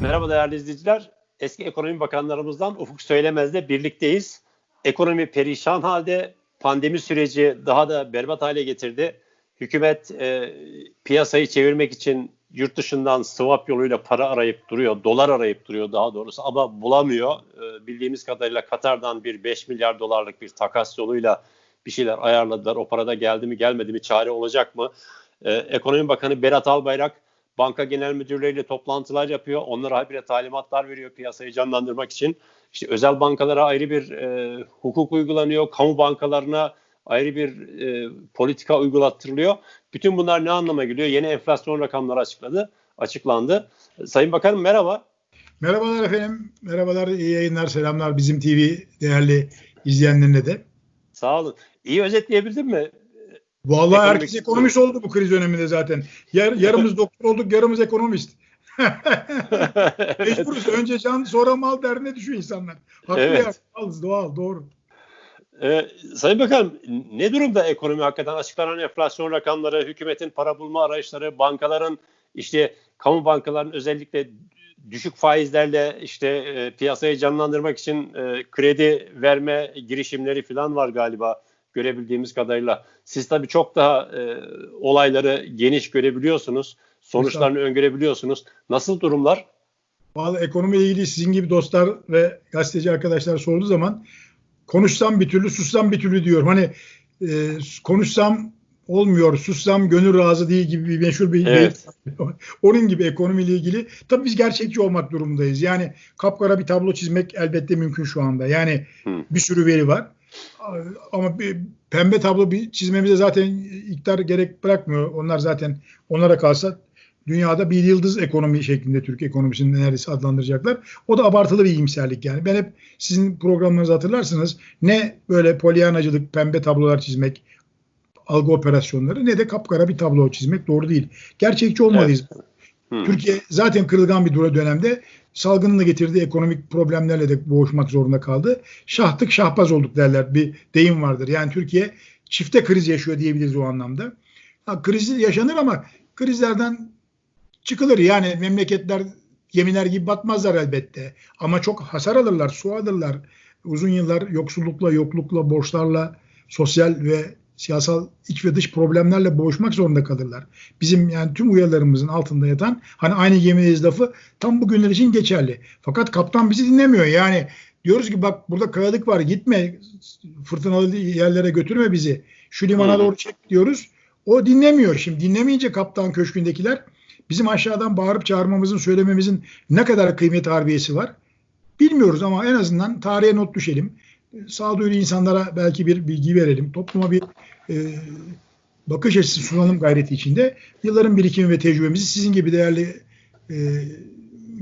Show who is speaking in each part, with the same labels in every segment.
Speaker 1: Merhaba değerli izleyiciler. Eski ekonomi bakanlarımızdan Ufuk Söylemez'le birlikteyiz. Ekonomi perişan halde, pandemi süreci daha da berbat hale getirdi. Hükümet e, piyasayı çevirmek için yurt dışından swap yoluyla para arayıp duruyor, dolar arayıp duruyor daha doğrusu ama bulamıyor. E, bildiğimiz kadarıyla Katar'dan bir 5 milyar dolarlık bir takas yoluyla bir şeyler ayarladılar. O parada geldi mi gelmedi mi çare olacak mı? E, Ekonomi Bakanı Berat Albayrak banka genel müdürleriyle toplantılar yapıyor. Onlara habire talimatlar veriyor piyasayı canlandırmak için. İşte özel bankalara ayrı bir e, hukuk uygulanıyor. Kamu bankalarına ayrı bir e, politika uygulattırılıyor. Bütün bunlar ne anlama geliyor? Yeni enflasyon rakamları açıkladı, açıklandı. Sayın Bakanım merhaba.
Speaker 2: Merhabalar efendim. Merhabalar, iyi yayınlar, selamlar bizim TV değerli izleyenlerine de.
Speaker 1: Sağ olun. İyi özetleyebildim mi?
Speaker 2: Vallahi
Speaker 1: Ekonomik-
Speaker 2: herkes ekonomist oldu bu kriz döneminde zaten. Yar, yarımız doktor olduk, yarımız ekonomist. Mecburuz. Önce can, sonra mal derdine düşüyor insanlar. Haklı
Speaker 1: Evet.
Speaker 2: ya. Doğal, doğal, doğru.
Speaker 1: Ee, Sayın Bakanım ne durumda ekonomi hakikaten açıklanan enflasyon rakamları, hükümetin para bulma arayışları, bankaların işte kamu bankaların özellikle düşük faizlerle işte e, piyasayı canlandırmak için e, kredi verme girişimleri falan var galiba görebildiğimiz kadarıyla. Siz tabii çok daha e, olayları geniş görebiliyorsunuz. Sonuçlarını öngörebiliyorsunuz. Nasıl durumlar?
Speaker 2: Vallahi ekonomiyle ilgili sizin gibi dostlar ve gazeteci arkadaşlar sorduğu zaman konuşsam bir türlü, sussam bir türlü diyorum. Hani e, konuşsam olmuyor, sussam gönül razı değil gibi bir meşhur bir
Speaker 1: Evet.
Speaker 2: Onun gibi ekonomiyle ilgili. Tabii biz gerçekçi olmak durumundayız. Yani kapkara bir tablo çizmek elbette mümkün şu anda. Yani
Speaker 1: Hı.
Speaker 2: bir sürü veri var. Ama bir pembe tablo bir çizmemize zaten iktidar gerek bırakmıyor. Onlar zaten onlara kalsa dünyada bir yıldız ekonomi şeklinde Türk ekonomisini neredeyse adlandıracaklar. O da abartılı bir iyimserlik yani. Ben hep sizin programlarınızı hatırlarsınız. Ne böyle polyanacılık, pembe tablolar çizmek, algı operasyonları ne de kapkara bir tablo çizmek doğru değil. Gerçekçi olmalıyız.
Speaker 1: Hı.
Speaker 2: Türkiye zaten kırılgan bir dura- dönemde salgının da getirdiği ekonomik problemlerle de boğuşmak zorunda kaldı. Şahtık şahbaz olduk derler bir deyim vardır. Yani Türkiye çifte kriz yaşıyor diyebiliriz o anlamda. Ha, kriz yaşanır ama krizlerden çıkılır. Yani memleketler gemiler gibi batmazlar elbette. Ama çok hasar alırlar, su alırlar. Uzun yıllar yoksullukla, yoklukla, borçlarla, sosyal ve siyasal iç ve dış problemlerle boğuşmak zorunda kalırlar. Bizim yani tüm uyarılarımızın altında yatan hani aynı gemideyiz lafı tam bugünler için geçerli. Fakat kaptan bizi dinlemiyor. Yani diyoruz ki bak burada kayalık var gitme fırtınalı yerlere götürme bizi. Şu limana
Speaker 1: Hı.
Speaker 2: doğru çek diyoruz. O dinlemiyor. Şimdi dinlemeyince kaptan köşkündekiler bizim aşağıdan bağırıp çağırmamızın söylememizin ne kadar kıymet harbiyesi var bilmiyoruz ama en azından tarihe not düşelim. Sağduyulu insanlara belki bir bilgi verelim. Topluma bir e, bakış açısı sunalım gayreti içinde. Yılların birikimi ve tecrübemizi sizin gibi değerli e,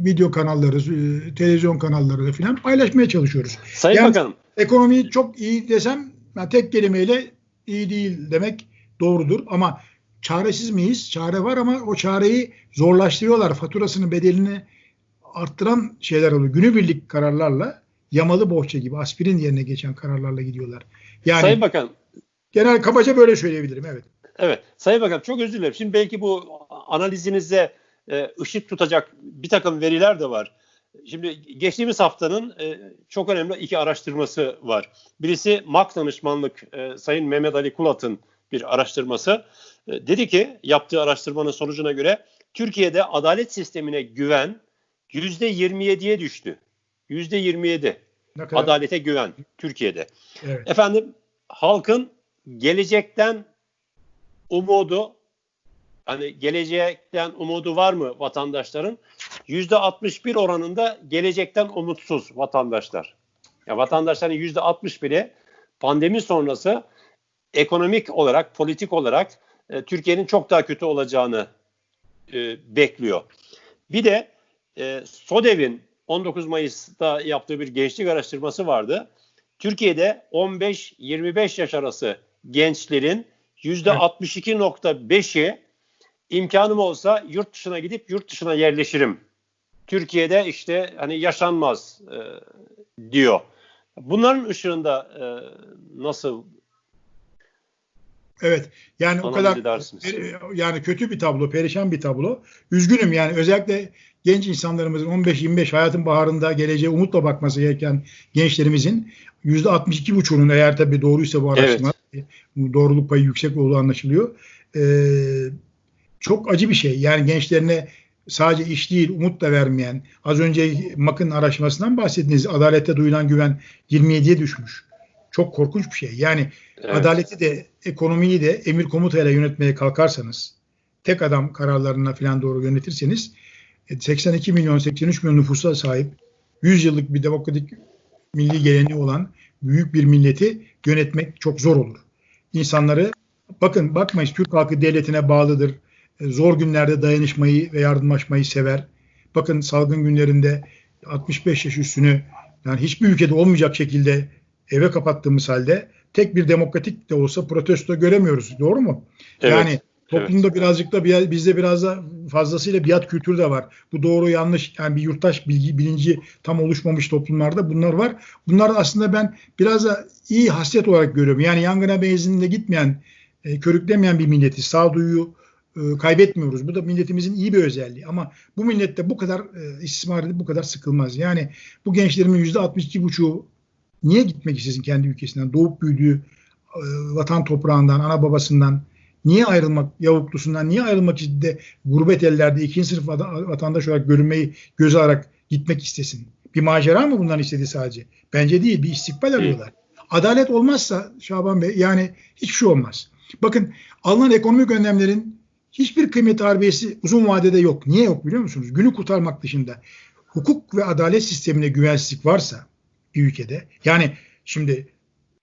Speaker 2: video kanalları, e, televizyon kanalları falan paylaşmaya çalışıyoruz.
Speaker 1: Sayın
Speaker 2: Yani-
Speaker 1: Bakanım
Speaker 2: Ekonomiyi çok iyi desem yani tek kelimeyle iyi değil demek doğrudur ama çaresiz miyiz? Çare var ama o çareyi zorlaştırıyorlar. Faturasını, bedelini arttıran şeyler oluyor. Günübirlik kararlarla yamalı bohça gibi aspirin yerine geçen kararlarla gidiyorlar. Yani
Speaker 1: Sayın Bakanım
Speaker 2: genel kabaca böyle söyleyebilirim evet.
Speaker 1: Evet. Sayın Bakan çok özür dilerim. Şimdi belki bu analizinize e, ışık tutacak bir takım veriler de var. Şimdi geçtiğimiz haftanın e, çok önemli iki araştırması var. Birisi MAK danışmanlık e, Sayın Mehmet Ali Kulat'ın bir araştırması. E, dedi ki yaptığı araştırmanın sonucuna göre Türkiye'de adalet sistemine güven %27'ye düştü. %27
Speaker 2: Ne kadar
Speaker 1: adalete güven Türkiye'de.
Speaker 2: evet.
Speaker 1: Efendim halkın gelecekten umudu hani gelecekten umudu var mı vatandaşların? Yüzde 61 oranında gelecekten umutsuz vatandaşlar. Ya vatandaşların yüzde 61'i pandemi sonrası ekonomik olarak, politik olarak e, Türkiye'nin çok daha kötü olacağını e, bekliyor. Bir de e, SODEV'in 19 Mayıs'ta yaptığı bir gençlik araştırması vardı. Türkiye'de 15-25 yaş arası gençlerin %62.5'i imkanım olsa yurt dışına gidip yurt dışına yerleşirim. Türkiye'de işte hani yaşanmaz e, diyor. Bunların ışığında e, nasıl
Speaker 2: Evet. Yani o kadar yani kötü bir tablo, perişan bir tablo. Üzgünüm yani özellikle genç insanlarımızın 15-25 hayatın baharında geleceğe umutla bakması gereken gençlerimizin %62,5'unun eğer tabii doğruysa bu araştırma doğruluk payı yüksek olduğu anlaşılıyor. Ee, çok acı bir şey. Yani gençlerine sadece iş değil umut da vermeyen az önce MAK'ın araştırmasından bahsettiniz. Adalette duyulan güven 27'ye düşmüş. Çok korkunç bir şey. Yani
Speaker 1: Evet.
Speaker 2: adaleti de ekonomiyi de emir komutayla yönetmeye kalkarsanız tek adam kararlarına falan doğru yönetirseniz 82 milyon 83 milyon nüfusa sahip 100 yıllık bir demokratik milli geleneği olan büyük bir milleti yönetmek çok zor olur. İnsanları bakın bakmayın Türk halkı devletine bağlıdır. E, Zor günlerde dayanışmayı ve yardımlaşmayı sever. Bakın salgın günlerinde 65 yaş üstünü yani hiçbir ülkede olmayacak şekilde eve kapattığımız halde tek bir demokratik de olsa protesto göremiyoruz. Doğru mu?
Speaker 1: Evet,
Speaker 2: Yani toplumda birazcık da bizde biraz da fazlasıyla biat kültürü de var. Bu doğru yanlış yani bir yurttaş bilgi bilinci tam oluşmamış toplumlarda bunlar var. Bunlar da aslında ben biraz da iyi hasret olarak görüyorum. Yani yangına benzinle gitmeyen, e, körüklemeyen bir milletiz. Sağduyu e, kaybetmiyoruz. Bu da milletimizin iyi bir özelliği. Ama bu millette bu kadar e, istismar edip bu kadar sıkılmaz. Yani bu gençlerimin yüzde 62,5'u niye gitmek istesin kendi ülkesinden? Doğup büyüdüğü e, vatan toprağından, ana babasından niye ayrılmak yavuklusundan, niye ayrılmak için de gurbet ellerde ikinci sınıf vata- vatandaş olarak görünmeyi göze alarak gitmek istesin? Bir macera mı bundan istedi sadece? Bence değil, bir istikbal arıyorlar. Adalet olmazsa Şaban Bey yani hiçbir şey olmaz. Bakın alınan ekonomik önlemlerin hiçbir kıymet harbiyesi uzun vadede yok. Niye yok biliyor musunuz? Günü kurtarmak dışında hukuk ve adalet sistemine güvensizlik varsa bir ülkede yani şimdi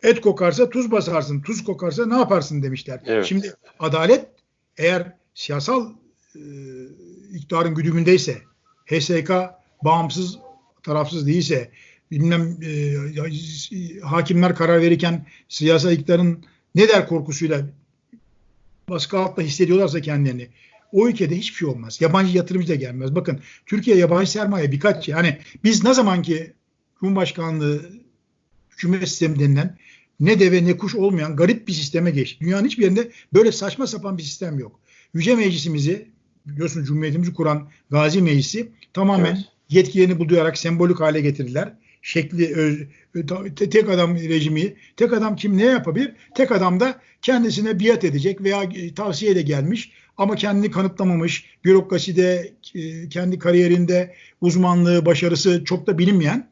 Speaker 2: et kokarsa tuz basarsın, tuz kokarsa ne yaparsın demişler.
Speaker 1: Evet.
Speaker 2: Şimdi adalet eğer siyasal e, iktidarın güdümündeyse, HSK bağımsız, tarafsız değilse, bilmem e, hakimler karar verirken siyasal iktidarın ne der korkusuyla baskı altında hissediyorlarsa kendilerini o ülkede hiçbir şey olmaz. Yabancı yatırımcı da gelmez. Bakın Türkiye yabancı sermaye birkaç yani biz ne zaman ki Cumhurbaşkanlığı hükümet sistemi denilen ne deve ne kuş olmayan garip bir sisteme geçti. Dünyanın hiçbir yerinde böyle saçma sapan bir sistem yok. Yüce Meclisimizi biliyorsunuz Cumhuriyetimizi kuran Gazi Meclisi tamamen
Speaker 1: Evet.
Speaker 2: yetkilerini bulduyarak sembolik hale getirdiler. Şekli öz, te- tek adam rejimi, tek adam kim ne yapabilir? Tek adam da kendisine biat edecek veya e, tavsiyeyle gelmiş ama kendini kanıtlamamış, bürokraside, e, kendi kariyerinde uzmanlığı, başarısı çok da bilinmeyen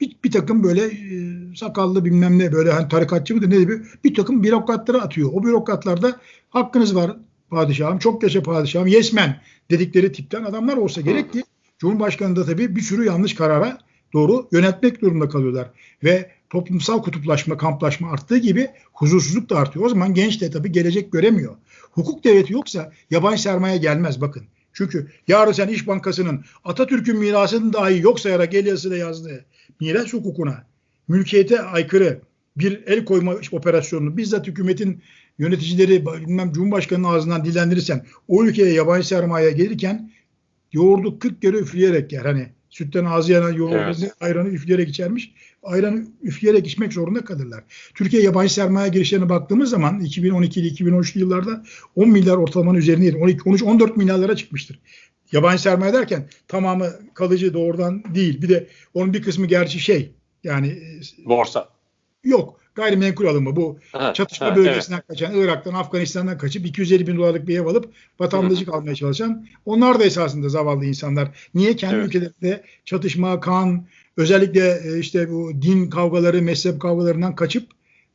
Speaker 2: bir, bir takım böyle e, sakallı bilmem ne böyle hani tarikatçı mıdır ne bir, bir takım bürokratları atıyor. O bürokratlarda hakkınız var padişahım, çok yaşa padişahım, yesmen dedikleri tipten adamlar olsa gerek ki Cumhurbaşkanı da tabii bir sürü yanlış karara doğru yönetmek durumunda kalıyorlar. Ve toplumsal kutuplaşma, kamplaşma arttığı gibi huzursuzluk da artıyor. O zaman genç de tabii gelecek göremiyor. Hukuk devleti yoksa yabancı sermaye gelmez bakın. Çünkü yarın sen İş Bankası'nın Atatürk'ün mirasını dahi yok sayarak el yazısıyla yazdığı miras hukukuna, mülkiyete aykırı bir el koyma operasyonunu bizzat hükümetin yöneticileri bilmem Cumhurbaşkanı'nın ağzından dillendirirsen o ülkeye yabancı sermaye gelirken yoğurdu 40 kere üfleyerek yer. Hani sütten ağzı yanan yoğurdu
Speaker 1: Evet.
Speaker 2: ayranı üfleyerek içermiş. Ayranı üfleyerek içmek zorunda kalırlar. Türkiye yabancı sermaye girişlerine baktığımız zaman 2012'li 2013'lü yıllarda 10 milyar ortalamanın üzerinde 12 13 14 milyarlara çıkmıştır. Yabancı sermaye derken tamamı kalıcı doğrudan değil. Bir de onun bir kısmı gerçi şey yani e,
Speaker 1: Borsa.
Speaker 2: yok gayrimenkul alımı bu
Speaker 1: Ha,
Speaker 2: çatışma
Speaker 1: ha,
Speaker 2: bölgesinden kaçan, Irak'tan, Afganistan'dan kaçıp 250 bin dolarlık bir ev alıp vatandaşlık almaya çalışan onlar da esasında zavallı insanlar. Niye? Kendi
Speaker 1: Evet.
Speaker 2: ülkelerinde çatışma, kan, özellikle e, işte bu din kavgaları, mezhep kavgalarından kaçıp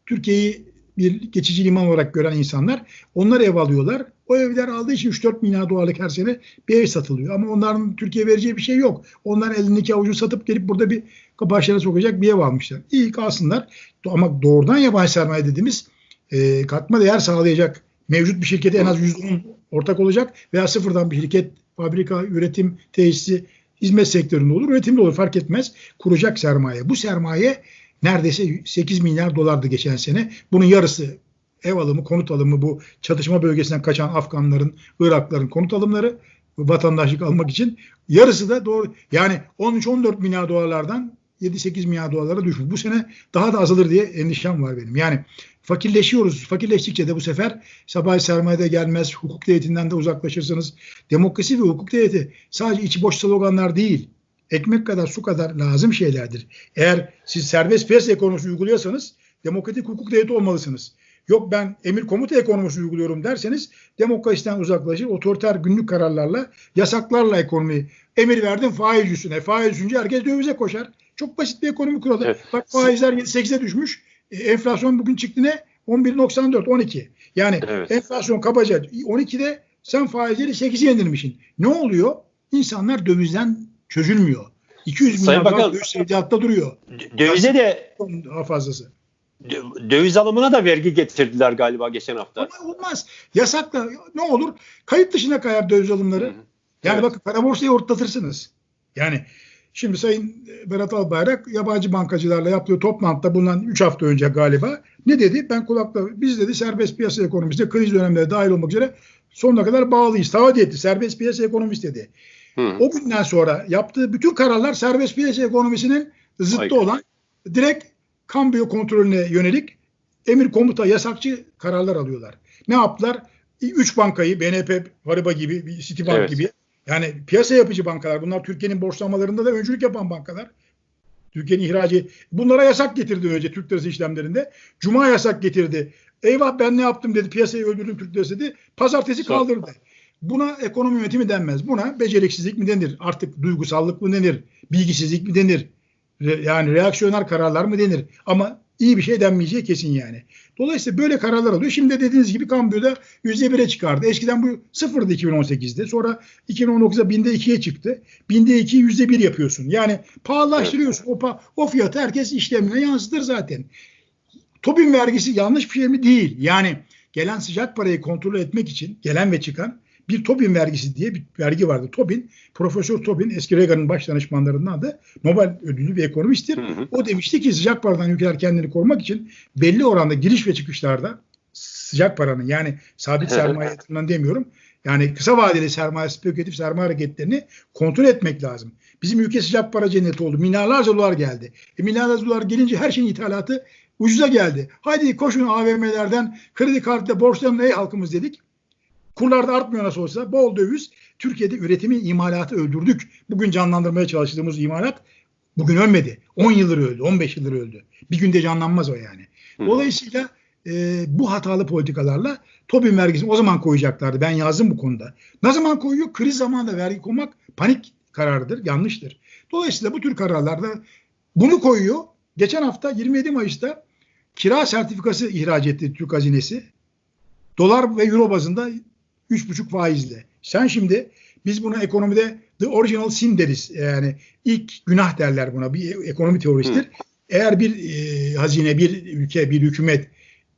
Speaker 2: Türkiye'yi bir geçici liman olarak gören insanlar onlar ev alıyorlar. O evler aldığı için 3-4 milyar dolarlık her sene bir ev satılıyor. Ama onların Türkiye vereceği bir şey yok. Onlar elindeki avucu satıp gelip burada bir başlarına sokacak bir ev almışlar. İyi kalsınlar. Ama doğrudan yabancı sermaye dediğimiz e, katma değer sağlayacak mevcut bir şirkete en az %10 ortak olacak veya sıfırdan bir şirket, fabrika, üretim, tesisi, hizmet sektöründe olur, üretimde olur fark etmez. Kuracak sermaye. Bu sermaye neredeyse 8 milyar dolardı geçen sene. Bunun yarısı ev alımı, konut alımı bu çatışma bölgesinden kaçan Afganların, Irakların konut alımları vatandaşlık almak için. Yarısı da doğru yani 13-14 milyar dolarlardan 7-8 milyar dolarlara düşmüş. Bu sene daha da azalır diye endişem var benim. Yani fakirleşiyoruz. Fakirleştikçe de bu sefer sabah sermayede gelmez. Hukuk devletinden de uzaklaşırsınız. Demokrasi ve hukuk devleti sadece içi boş sloganlar değil. Ekmek kadar su kadar lazım şeylerdir. Eğer siz serbest piyasa ekonomisi uyguluyorsanız demokratik hukuk devleti olmalısınız. Yok ben emir komuta ekonomisi uyguluyorum derseniz demokrasiden uzaklaşır. Otoriter günlük kararlarla, yasaklarla ekonomi emir verdim faiz üstüne. Faiz düşünce herkes dövize koşar. Çok basit bir ekonomi kuralı.
Speaker 1: Evet.
Speaker 2: Bak faizler 8'e düşmüş. E, enflasyon bugün çıktı ne? 11.94, 12. Yani
Speaker 1: Evet.
Speaker 2: enflasyon kabaca 12'de sen faizleri 8'e indirmişsin. Ne oluyor? İnsanlar dövizden çözülmüyor. 200
Speaker 1: Sayın
Speaker 2: milyar
Speaker 1: Bakan-
Speaker 2: döviz sevdiyatta duruyor.
Speaker 1: Dövize de
Speaker 2: Daha fazlası.
Speaker 1: dö- döviz alımına da vergi getirdiler galiba geçen hafta.
Speaker 2: Ama olmaz. Yasakla ne olur? Kayıt dışına kayar döviz alımları.
Speaker 1: Hı hı.
Speaker 2: Yani
Speaker 1: Evet.
Speaker 2: bakın kara borsayı ortatırsınız. Yani şimdi Sayın Berat Albayrak yabancı bankacılarla yaptığı toplantıda bundan 3 hafta önce galiba ne dedi? Ben kulakla biz dedi serbest piyasa ekonomisinde kriz dönemleri dahil olmak üzere sonuna kadar bağlıyız. Taahhüt etti. Serbest piyasa ekonomisi dedi.
Speaker 1: Hı.
Speaker 2: O günden sonra yaptığı bütün kararlar serbest piyasa ekonomisinin zıttı
Speaker 1: Aykırı.
Speaker 2: olan direkt kambiyo kontrolüne yönelik emir komuta yasakçı kararlar alıyorlar. Ne yaptılar? Üç bankayı BNP Paribas gibi, Citibank
Speaker 1: Evet.
Speaker 2: gibi yani piyasa yapıcı bankalar bunlar Türkiye'nin borçlamalarında da öncülük yapan bankalar. Türkiye'nin ihracı bunlara yasak getirdi önce Türk lirası işlemlerinde. Cuma yasak getirdi. Eyvah ben ne yaptım dedi. Piyasayı öldürdüm Türk lirası dedi. Pazartesi kaldırdı. Buna ekonomi yönetimi denmez. Buna beceriksizlik mi denir? Artık duygusallık mı denir? Bilgisizlik mi denir? Re- yani reaksiyoner kararlar mı denir? Ama iyi bir şey denmeyeceği kesin yani. Dolayısıyla böyle kararlar alıyor. Şimdi de dediğiniz gibi kambiyoda %1'e çıkardı. Eskiden bu sıfırdı 2018'de. Sonra 2019'da binde 2'ye çıktı. Binde 2 %1 yapıyorsun. Yani pahalılaştırıyorsun. O, pa- o fiyatı herkes işlemine yansıtır zaten. Tobin vergisi yanlış bir şey mi? Değil. Yani gelen sıcak parayı kontrol etmek için gelen ve çıkan bir Tobin vergisi diye bir vergi vardı. Tobin, Profesör Tobin eski Reagan'ın baş danışmanlarından adı Nobel ödüllü bir ekonomisttir.
Speaker 1: Hı hı.
Speaker 2: O demişti ki sıcak paradan ülkeler kendini korumak için belli oranda giriş ve çıkışlarda sıcak paranın yani sabit sermaye yatırımından demiyorum. Yani kısa vadeli sermaye, spekülatif sermaye hareketlerini kontrol etmek lazım. Bizim ülke sıcak para cenneti oldu. Milyarlarca dolar geldi. E milyarlarca dolar gelince her şeyin ithalatı ucuza geldi. Haydi koşun AVM'lerden kredi kartıyla borçlanın ey halkımız dedik. Kurlar da artmıyor nasıl olsa. Bol döviz. Türkiye'de üretimi, imalatı öldürdük. Bugün canlandırmaya çalıştığımız imalat bugün ölmedi. 10 yıldır öldü, 15 yıldır öldü. Bir günde canlanmaz o yani. Dolayısıyla e, bu hatalı politikalarla Tobin vergisini o zaman koyacaklardı. Ben yazdım bu konuda. Ne zaman koyuyor? Kriz zamanında vergi koymak panik kararıdır, yanlıştır. Dolayısıyla bu tür kararlarda bunu koyuyor. Geçen hafta 27 Mayıs'ta kira sertifikası ihraç etti Türk hazinesi. Dolar ve euro bazında 3,5 faizle. Sen şimdi biz buna ekonomide the original sin deriz. Yani ilk günah derler buna. Bir ekonomi teorisidir. Eğer bir e, hazine, bir ülke, bir hükümet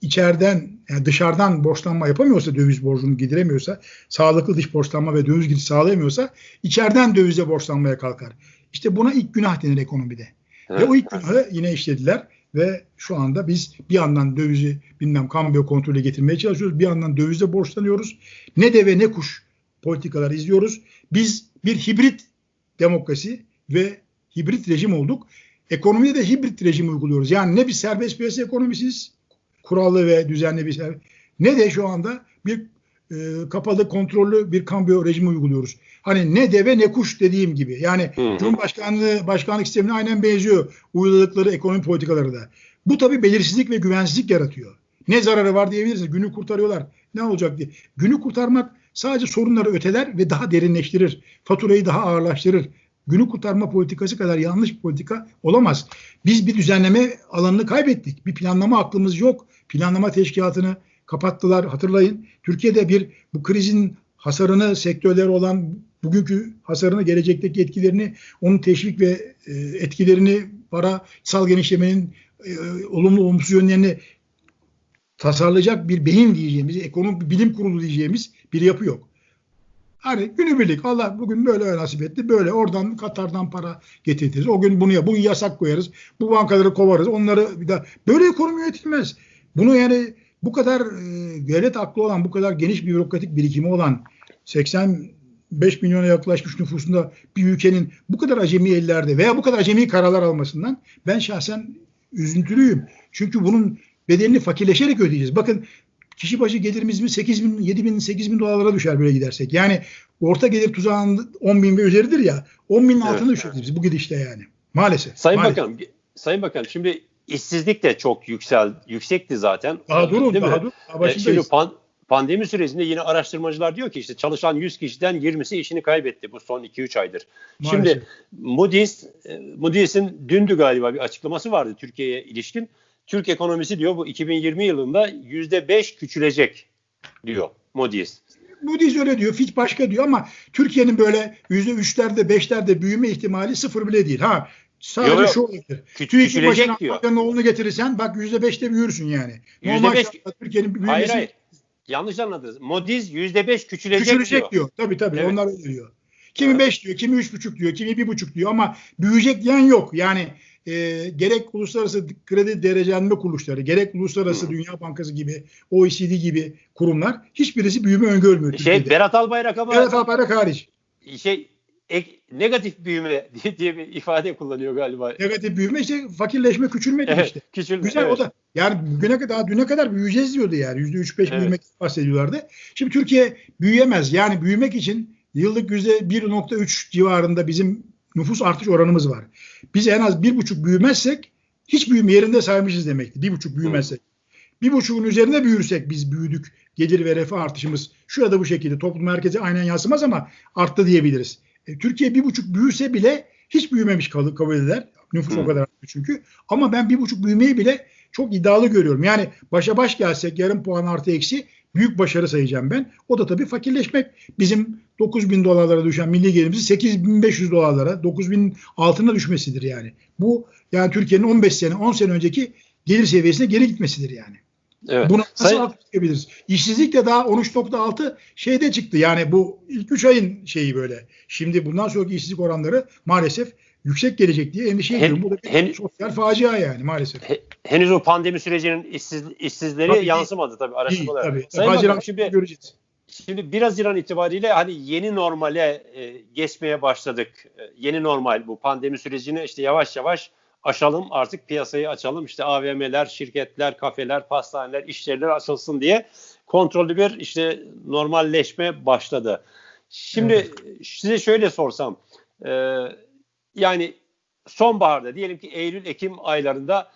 Speaker 2: içeriden yani dışarıdan borçlanma yapamıyorsa döviz borcunu gidiremiyorsa, sağlıklı dış borçlanma ve döviz giriş sağlayamıyorsa içeriden dövize borçlanmaya kalkar. İşte buna ilk günah denir ekonomide. Ve o ilk günahı yine işlediler ve şu anda biz bir yandan dövizi bilmem kambiyo kontrolü getirmeye çalışıyoruz. Bir yandan dövizle borçlanıyoruz. Ne deve ne kuş politikalar izliyoruz. Biz bir hibrit demokrasi ve hibrit rejim olduk. Ekonomide de hibrit rejim uyguluyoruz. Yani ne bir serbest piyasa ekonomisiz, kurallı ve düzenli bir ser- ne de şu anda bir e, kapalı kontrollü bir kambiyo rejimi uyguluyoruz. Hani ne deve ne kuş dediğim gibi. Yani
Speaker 1: Hı hı.
Speaker 2: Cumhurbaşkanlığı başkanlık sistemine aynen benziyor uyguladıkları ekonomi politikaları da. Bu tabii belirsizlik ve güvensizlik yaratıyor. Ne zararı var diyebilirsiniz. Günü kurtarıyorlar. Ne olacak diye. Günü kurtarmak sadece sorunları öteler ve daha derinleştirir. Faturayı daha ağırlaştırır. Günü kurtarma politikası kadar yanlış bir politika olamaz. Biz bir düzenleme alanını kaybettik. Bir planlama aklımız yok. Planlama teşkilatını kapattılar. Hatırlayın. Türkiye'de bir bu krizin hasarını sektörleri olan bugünkü hasarını gelecekteki etkilerini onun teşvik ve e, etkilerini parasal genişlemenin e, olumlu olumsuz yönlerini tasarlayacak bir beyin diyeceğimiz, ekonomik bir bilim kurulu diyeceğimiz bir yapı yok. Hani günübirlik Allah bugün böyle nasip etti. Böyle oradan Katar'dan para getiririz. O gün bunu ya bugün yasak koyarız. Bu bankaları kovarız. Onları bir daha böyle ekonomi yönetilmez. Bunu yani bu kadar e, devlet aklı olan, bu kadar geniş bir bürokratik birikimi olan 80 5 milyona yaklaşmış nüfusunda bir ülkenin bu kadar acemi ellerde veya bu kadar acemi kararlar almasından ben şahsen üzüntülüyüm. Çünkü bunun bedelini fakirleşerek ödeyeceğiz. Bakın kişi başı gelirimiz mi 8 bin, 7 bin, 8 bin dolarlara düşer böyle gidersek. Yani orta gelir tuzağının 10 bin ve üzeridir ya 10 binin altına
Speaker 1: Evet.
Speaker 2: düşeriz biz bu gidişte yani. Maalesef.
Speaker 1: Sayın
Speaker 2: maalesef.
Speaker 1: Bakanım, Sayın Bakanım şimdi işsizlik de çok yüksel yüksekti zaten.
Speaker 2: Daha durun,
Speaker 1: Değil mi?
Speaker 2: daha dur. Daha
Speaker 1: E. Şimdi pan- pandemi sürecinde yine araştırmacılar diyor ki işte çalışan 100 kişiden 20'si işini kaybetti bu son 2-3 aydır.
Speaker 2: Maalesef.
Speaker 1: Şimdi Moody's, e, Moody's'in dündü galiba bir açıklaması vardı Türkiye'ye ilişkin. Türk ekonomisi diyor bu 2020 yılında %5 küçülecek diyor Moody's.
Speaker 2: Moody's öyle diyor, Fitch başka diyor ama Türkiye'nin böyle yüzde üçlerde, beşlerde büyüme ihtimali sıfır bile değil. Ha sadece
Speaker 1: Yok, yok.
Speaker 2: şu olabilir.
Speaker 1: Kü-
Speaker 2: TÜİK'in başına
Speaker 1: diyor.
Speaker 2: Amerika'nın oğlunu getirirsen bak yüzde beşte büyürsün yani.
Speaker 1: Yüzde
Speaker 2: Normal
Speaker 1: beş-
Speaker 2: şartlarda Türkiye'nin büyümesi
Speaker 1: Hayır hayır. Yanlış anladınız. Moody's %5 küçülecek,
Speaker 2: küçülecek
Speaker 1: diyor.
Speaker 2: diyor. Tabii tabii
Speaker 1: Evet.
Speaker 2: onlar öyle diyor. Kimi
Speaker 1: Evet.
Speaker 2: 5 diyor, kimi üç buçuk diyor, kimi bir buçuk diyor ama büyüyecek diyen yok. Yani e, gerek uluslararası kredi derecelenme kuruluşları, gerek uluslararası
Speaker 1: Hı.
Speaker 2: Dünya Bankası gibi, OECD gibi kurumlar hiçbirisi büyüme öngörmüyor.
Speaker 1: Şey
Speaker 2: Türkiye'de.
Speaker 1: Berat Albayrak ama
Speaker 2: Evet Albayrak hariç.
Speaker 1: şey ek- negatif büyüme diye, bir ifade kullanıyor galiba.
Speaker 2: Negatif büyüme işte fakirleşme, küçülme diyor
Speaker 1: Evet,
Speaker 2: işte.
Speaker 1: küçülme.
Speaker 2: Güzel
Speaker 1: evet.
Speaker 2: o da. Yani bugüne kadar daha düne kadar büyüyeceğiz diyordu yani. Yüzde üç beş büyümek bahsediyorlardı. Şimdi Türkiye büyüyemez. Yani büyümek için yıllık yüzde 1.3 civarında bizim nüfus artış oranımız var. Biz en az bir buçuk büyümezsek hiç büyüme yerinde saymışız demektir. Bir buçuk büyümezsek. Bir buçuğun üzerine büyürsek biz büyüdük. Gelir ve refah artışımız şurada bu şekilde toplum merkeze aynen yansımaz ama arttı diyebiliriz. E, Türkiye bir buçuk büyürse bile hiç büyümemiş kabul, kabul eder. Nüfus
Speaker 1: Hı.
Speaker 2: o kadar arttı çünkü. Ama ben bir buçuk büyümeyi bile çok iddialı görüyorum. Yani başa baş gelsek yarım puan artı eksi büyük başarı sayacağım ben. O da tabii fakirleşmek. Bizim 9 bin dolarlara düşen milli gelirimizi 8500 dolarlara 9 bin altına düşmesidir yani. Bu yani Türkiye'nin 15 sene 10 sene önceki gelir seviyesine geri gitmesidir yani.
Speaker 1: Evet.
Speaker 2: Buna nasıl
Speaker 1: Sayın-
Speaker 2: çıkabiliriz? İşsizlik de daha 13.6 şeyde çıktı. Yani bu ilk 3 ayın şeyi böyle. Şimdi bundan sonraki işsizlik oranları maalesef yüksek gelecek diye endişe ediyorum. Bu da bir
Speaker 1: hen-
Speaker 2: sosyal facia yani maalesef.
Speaker 1: He- henüz o pandemi sürecinin işsiz, işsizleri
Speaker 2: Tabii,
Speaker 1: yansımadı tabii araştırmalara.
Speaker 2: tabii.
Speaker 1: Sayın
Speaker 2: Haziran
Speaker 1: Bakanım şimdi
Speaker 2: göreceğiz.
Speaker 1: Şimdi 1 Haziran itibariyle hani yeni normale e, geçmeye başladık. E, yeni normal bu pandemi sürecini işte yavaş yavaş aşalım artık piyasayı açalım. İşte AVM'ler, şirketler, kafeler, pastaneler, iş yerleri açılsın diye kontrollü bir işte normalleşme başladı. Şimdi
Speaker 2: Evet.
Speaker 1: size şöyle sorsam e, yani sonbaharda diyelim ki Eylül-Ekim aylarında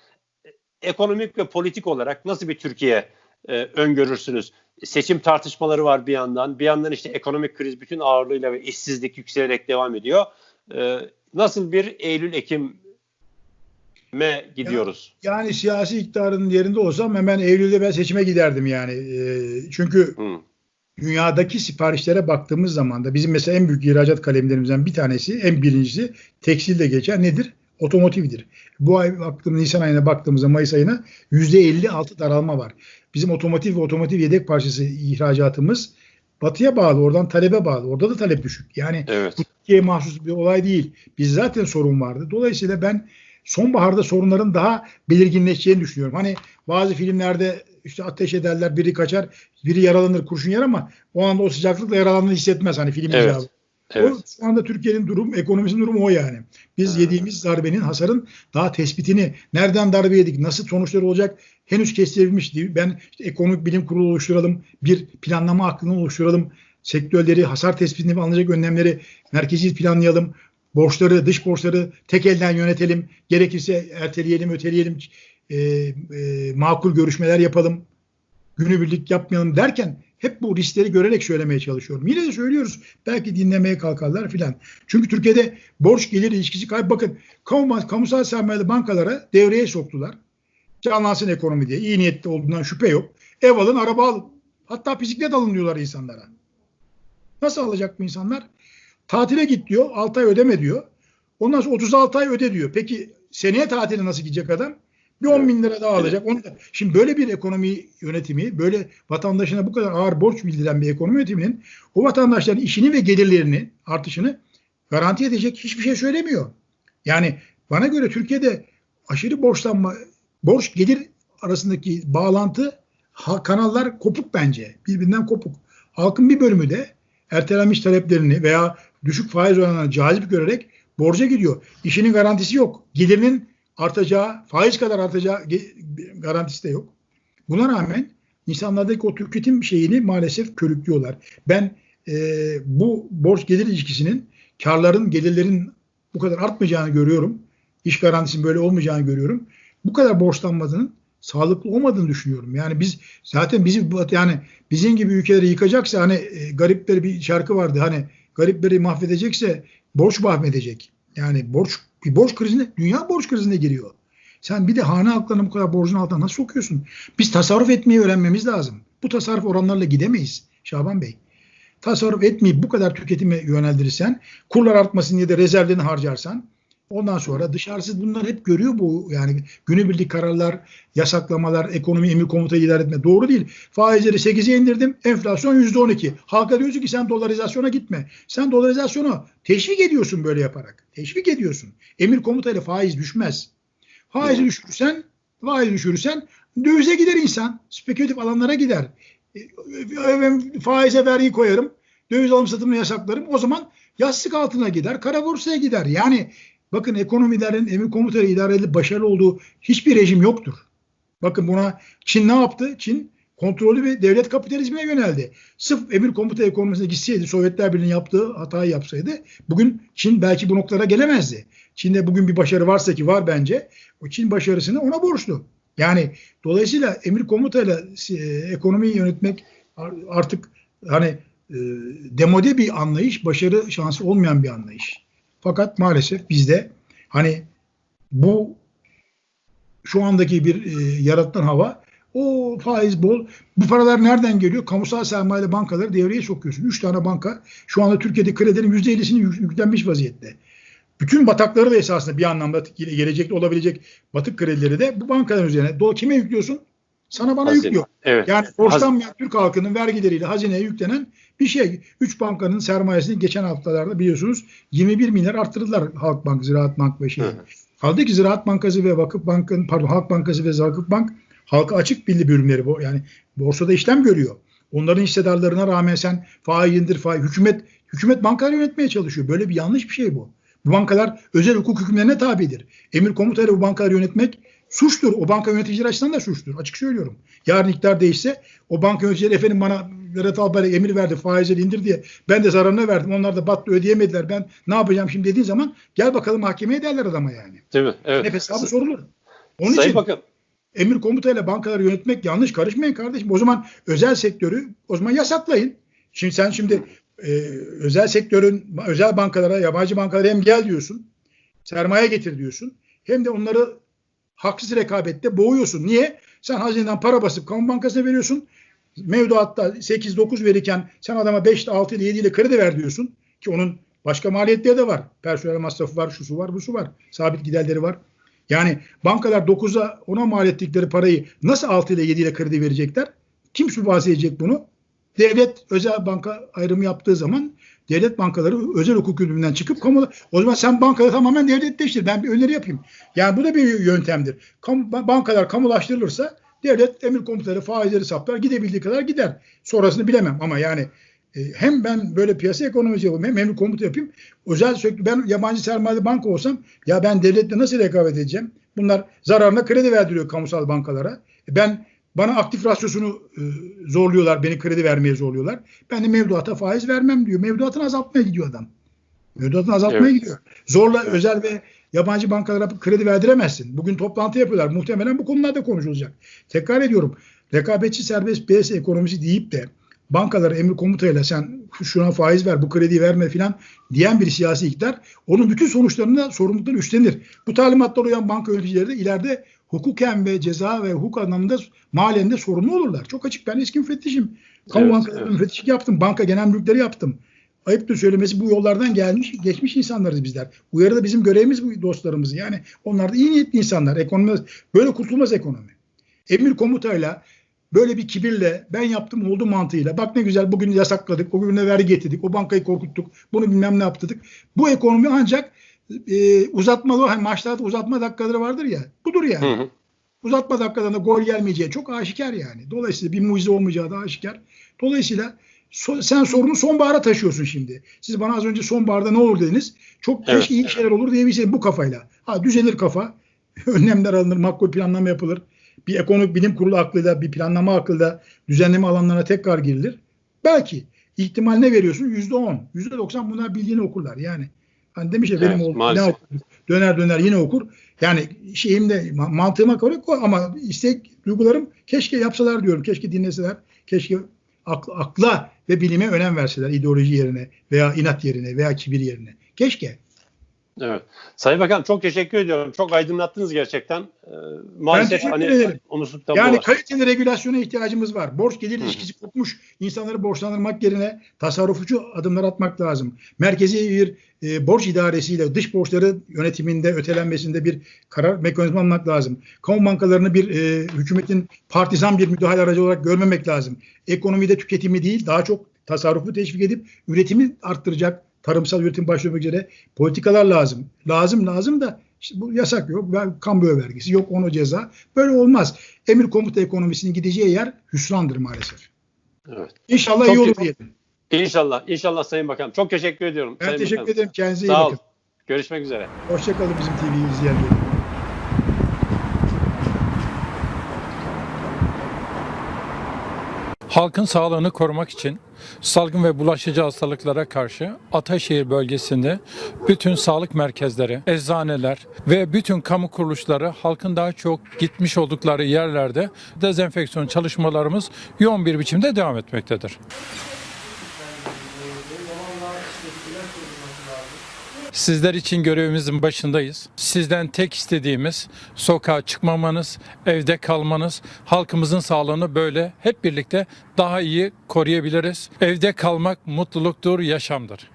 Speaker 1: e, ekonomik ve politik olarak nasıl bir Türkiye e, öngörürsünüz? Seçim tartışmaları var bir yandan. Bir yandan işte ekonomik kriz bütün ağırlığıyla ve işsizlik yükselerek devam ediyor. E, nasıl bir Eylül-Ekim'e gidiyoruz?
Speaker 2: Yani siyasi iktidarın yerinde olsam hemen Eylül'de ben seçime giderdim yani. Ee, çünkü
Speaker 1: Hı.
Speaker 2: dünyadaki siparişlere baktığımız zaman da bizim mesela en büyük ihracat kalemlerimizden bir tanesi, en birincisi tekstilde geçen nedir? Otomotivdir. Bu ay baktığım Nisan ayına baktığımızda Mayıs ayına %56 daralma var. Bizim otomotiv ve otomotiv yedek parçası ihracatımız batıya bağlı, oradan talebe bağlı. Orada da talep düşük. Yani
Speaker 1: Evet.
Speaker 2: bu Türkiye'ye mahsus bir olay değil. Biz zaten sorun vardı. Dolayısıyla ben sonbaharda sorunların daha belirginleşeceğini düşünüyorum. Hani bazı filmlerde işte ateş ederler, biri kaçar, biri yaralanır, kurşun yer ama o anda o sıcaklıkla yaralandığını hissetmez hani film
Speaker 1: Evet.
Speaker 2: icabı.
Speaker 1: Evet.
Speaker 2: O, şu anda Türkiye'nin durum, ekonomisinin durumu o yani. Biz
Speaker 1: Ha.
Speaker 2: yediğimiz darbenin, hasarın daha tespitini, nereden darbe yedik, nasıl sonuçlar olacak henüz kestirilmiş değil. Ben işte ekonomik bilim kurulu oluşturalım, bir planlama aklını oluşturalım, sektörleri, hasar tespitini ve alınacak önlemleri merkezi planlayalım, borçları, dış borçları tek elden yönetelim, gerekirse erteleyelim, öteleyelim, e, e, makul görüşmeler yapalım, günübirlik yapmayalım derken hep bu riskleri görerek söylemeye çalışıyorum. Yine de söylüyoruz. Belki dinlemeye kalkarlar filan. Çünkü Türkiye'de borç gelir ilişkisi kayıp. Bakın kamu, kamusal sermayeli bankalara devreye soktular. Canlansın ekonomi diye. İyi niyetli olduğundan şüphe yok. Ev alın, araba alın. Hatta bisiklet alın diyorlar insanlara. Nasıl alacak bu insanlar? Tatile git diyor. 6 ay ödeme diyor. Ondan sonra 36 ay öde diyor. Peki seneye tatile nasıl gidecek adam? Bir 10 bin lira daha alacak. Onu da, şimdi böyle bir ekonomi yönetimi, böyle vatandaşına bu kadar ağır borç bildiren bir ekonomi yönetiminin o vatandaşların işini ve gelirlerini artışını garanti edecek hiçbir şey söylemiyor. Yani bana göre Türkiye'de aşırı borçlanma, borç gelir arasındaki bağlantı kanallar kopuk bence. Birbirinden kopuk. Halkın bir bölümü de ertelenmiş taleplerini veya düşük faiz oranlarını cazip görerek borca gidiyor. İşinin garantisi yok. Gelirinin artacağı, faiz kadar artacağı garantisi de yok. Buna rağmen insanlardaki o tüketim şeyini maalesef körüklüyorlar. Ben e, bu borç gelir ilişkisinin karların, gelirlerin bu kadar artmayacağını görüyorum. İş garantisinin böyle olmayacağını görüyorum. Bu kadar borçlanmadığının sağlıklı olmadığını düşünüyorum. Yani biz zaten bizi yani bizim gibi ülkeleri yıkacaksa hani e, garipleri bir şarkı vardı. Hani garipleri mahvedecekse borç mahvedecek. Yani borç bir borç krizine dünya borç krizine giriyor. Sen bir de hane halklarını bu kadar borcun altına nasıl sokuyorsun? Biz tasarruf etmeyi öğrenmemiz lazım. Bu tasarruf oranlarla gidemeyiz Şaban Bey. Tasarruf etmeyip bu kadar tüketime yöneldirirsen, kurlar artmasın diye de rezervlerini harcarsan, ondan sonra dışarısı bunlar hep görüyor bu yani günübirlik kararlar, yasaklamalar, ekonomi emir komuta idare etme doğru değil. Faizleri 8'e indirdim, enflasyon %12. Halka diyorsun ki sen dolarizasyona gitme. Sen dolarizasyonu teşvik ediyorsun böyle yaparak. Teşvik ediyorsun. Emir komuta ile faiz düşmez. Faizi düşürürsen, faiz düşürürsen dövize gider insan. Spekülatif alanlara gider. E, e, Faize vergi koyarım. Döviz alım satımını yasaklarım. O zaman yastık altına gider. Kara borsaya gider. Yani bakın ekonomilerin emir komutanı idare edilip başarılı olduğu hiçbir rejim yoktur. Bakın buna Çin ne yaptı? Çin kontrollü ve devlet kapitalizmine yöneldi. Sırf emir komuta ekonomisine gitseydi, Sovyetler Birliği'nin yaptığı hatayı yapsaydı bugün Çin belki bu noktalara gelemezdi. Çin'de bugün bir başarı varsa ki var bence o Çin başarısını ona borçlu. Yani dolayısıyla emir komutayla e, ekonomiyi yönetmek artık hani e, demode bir anlayış, başarı şansı olmayan bir anlayış. Fakat maalesef bizde hani bu şu andaki bir e, yaratılan hava o faiz bol. Bu paralar nereden geliyor? Kamusal sermayeli bankaları devreye sokuyorsun. Üç tane banka şu anda Türkiye'de kredilerin %50'sini yüklenmiş vaziyette. Bütün batakları da esasında bir anlamda gelecekte olabilecek batık kredileri de bu bankaların üzerine. Do kime yüklüyorsun? Sana bana
Speaker 1: Hazine.
Speaker 2: yüklüyor.
Speaker 1: Evet.
Speaker 2: Yani borçlanmayan Türk halkının vergileriyle hazineye yüklenen bir şey. Üç bankanın sermayesini geçen haftalarda biliyorsunuz 21 milyar arttırdılar Halkbank, Ziraat Bank ve şey. Kaldı ki Ziraat Bankası ve Vakıf Bank'ın pardon Halk Bankası ve Vakıf Bank halka açık bildi bölümleri bu. Yani borsada işlem görüyor. Onların hissedarlarına rağmen sen faiz indir faiz hükümet hükümet bankaları yönetmeye çalışıyor. Böyle bir yanlış bir şey bu. Bu bankalar özel hukuk hükümlerine tabidir. Emir komutayla bu bankaları yönetmek suçtur. O banka yöneticileri açısından da suçtur. Açık söylüyorum. Yarın iktidar değişse o banka yöneticileri efendim bana Berat Albayrak emir verdi faizleri indir diye. Ben de zararına verdim. Onlar da battı ödeyemediler. Ben ne yapacağım şimdi dediğin zaman gel bakalım mahkemeye derler adama yani.
Speaker 1: Değil mi? Evet.
Speaker 2: Hep hesabı sorulur. Onun
Speaker 1: Sayın
Speaker 2: için
Speaker 1: Bakan,
Speaker 2: emir komutayla bankaları yönetmek yanlış karışmayın kardeşim. O zaman özel sektörü o zaman yasaklayın. Şimdi sen şimdi e, özel sektörün özel bankalara, yabancı bankalara hem gel diyorsun, sermaye getir diyorsun. Hem de onları haksız rekabette boğuyorsun. Niye? Sen hazineden para basıp kamu bankasına veriyorsun. Mevduatta 8-9 verirken sen adama 5 6 ile 7 ile kredi ver diyorsun. Ki onun başka maliyetleri de var. Personel masrafı var, şusu var, busu var. Sabit giderleri var. Yani bankalar 9'a 10'a mal ettikleri parayı nasıl 6 ile 7 ile kredi verecekler? Kim sübvanse edecek bunu? Devlet özel banka ayrımı yaptığı zaman devlet bankaları özel hukuk hükmünden çıkıp kamu o zaman sen bankaları tamamen devletleştir. Ben bir öneri yapayım. Yani bu da bir yöntemdir. Kamu, bankalar kamulaştırılırsa devlet emir komutanları faizleri saplar gidebildiği kadar gider. Sonrasını bilemem ama yani e, hem ben böyle piyasa ekonomisi yapayım hem emir komuta yapayım. Özel sürekli ben yabancı sermayeli banka olsam ya ben devletle nasıl rekabet edeceğim? Bunlar zararına kredi verdiriyor kamusal bankalara. E, Ben bana aktif rasyosunu e, zorluyorlar, beni kredi vermeye zorluyorlar. Ben de mevduata faiz vermem diyor. Mevduatını azaltmaya gidiyor adam. Mevduatını azaltmaya
Speaker 1: Evet.
Speaker 2: gidiyor. Zorla özel ve yabancı bankalara kredi verdiremezsin. Bugün toplantı yapıyorlar. Muhtemelen bu konularda konuşulacak. Tekrar ediyorum. Rekabetçi serbest piyasa ekonomisi deyip de bankalara emir komutayla sen şuna faiz ver, bu krediyi verme filan diyen bir siyasi iktidar onun bütün sonuçlarında sorumlulukları üstlenir. Bu talimatlar uyan banka yöneticileri de ileride hukuken ve ceza ve hukuk anlamında maliyende sorumlu olurlar. Çok açık. Ben eski müfettişim. Kamu
Speaker 1: Evet,
Speaker 2: bankaları
Speaker 1: evet.
Speaker 2: müfettişlik yaptım. Banka genel mülkleri yaptım. Ayıptır söylemesi bu yollardan gelmiş, geçmiş insanlarız bizler. Uyarı da bizim görevimiz bu dostlarımız. Yani onlar da iyi niyetli insanlar. Ekonomi böyle kurtulmaz ekonomi. Emir komutayla böyle bir kibirle ben yaptım oldu mantığıyla bak ne güzel bugün yasakladık o gün de vergi getirdik o bankayı korkuttuk bunu bilmem ne yaptırdık. Bu ekonomi ancak e, uzatmalı hani maçlarda uzatma dakikaları vardır ya budur yani.
Speaker 1: Hı hı.
Speaker 2: Uzatma dakikalarında gol gelmeyeceği çok aşikar yani. Dolayısıyla bir mucize olmayacağı da aşikar. Dolayısıyla So- sen sorunu sonbahara taşıyorsun şimdi. Siz bana az önce sonbaharda ne olur dediniz. Çok
Speaker 1: Evet,
Speaker 2: keşke iyi
Speaker 1: evet.
Speaker 2: şeyler olur diyebilirsiniz bu kafayla. Ha düzelir kafa. Önlemler alınır, makul planlama yapılır. Bir ekonomik bilim kurulu aklıyla, bir planlama aklıyla düzenleme alanlarına tekrar girilir. Belki ihtimal ne veriyorsun? Yüzde on, yüzde doksan bunlar bildiğini okurlar. Yani hani demiş ya benim
Speaker 1: Evet,
Speaker 2: oğlum ne okur? Döner döner yine okur. Yani şeyimde ma- mantığıma göre ama istek duygularım keşke yapsalar diyorum. Keşke dinleseler. Keşke akla, akla ve bilime önem verseler ideoloji yerine veya inat yerine veya kibir yerine. Keşke.
Speaker 1: Evet. Sayın Bakan çok teşekkür ediyorum. Çok aydınlattınız gerçekten. Ee, maalesef
Speaker 2: teşekkür
Speaker 1: hani
Speaker 2: ederim. Yani
Speaker 1: dolayı.
Speaker 2: kaliteli regülasyona ihtiyacımız var. Borç gelir ilişkisi kopmuş. İnsanları borçlandırmak yerine tasarrufçu adımlar atmak lazım. Merkezi bir e, borç idaresiyle dış borçları yönetiminde, ötelenmesinde bir karar mekanizma almak lazım. Kamu bankalarını bir e, hükümetin partizan bir müdahale aracı olarak görmemek lazım. Ekonomide tüketimi değil, daha çok tasarrufu teşvik edip üretimi arttıracak tarımsal üretim başlamak üzere politikalar lazım. Lazım lazım da işte bu yasak yok. Ben kamu vergisi yok onu ceza. Böyle olmaz. Emir komuta ekonomisinin gideceği yer hüsrandır maalesef.
Speaker 1: Evet.
Speaker 2: İnşallah
Speaker 1: Çok
Speaker 2: iyi olur diyelim.
Speaker 1: İnşallah. İnşallah Sayın Bakan. Çok teşekkür ediyorum.
Speaker 2: Ben
Speaker 1: Sayın
Speaker 2: teşekkür
Speaker 1: Bakan.
Speaker 2: ederim. Kendinize iyi
Speaker 1: Sağ
Speaker 2: bakın.
Speaker 1: olun. Görüşmek üzere.
Speaker 2: Hoşçakalın bizim TV'yi izleyenler.
Speaker 3: Halkın sağlığını korumak için salgın ve bulaşıcı hastalıklara karşı Ataşehir bölgesinde bütün sağlık merkezleri, eczaneler ve bütün kamu kuruluşları halkın daha çok gitmiş oldukları yerlerde dezenfeksiyon çalışmalarımız yoğun bir biçimde devam etmektedir. Sizler için görevimizin başındayız. Sizden tek istediğimiz sokağa çıkmamanız, evde kalmanız, halkımızın sağlığını böyle hep birlikte daha iyi koruyabiliriz. Evde kalmak mutluluktur, yaşamdır.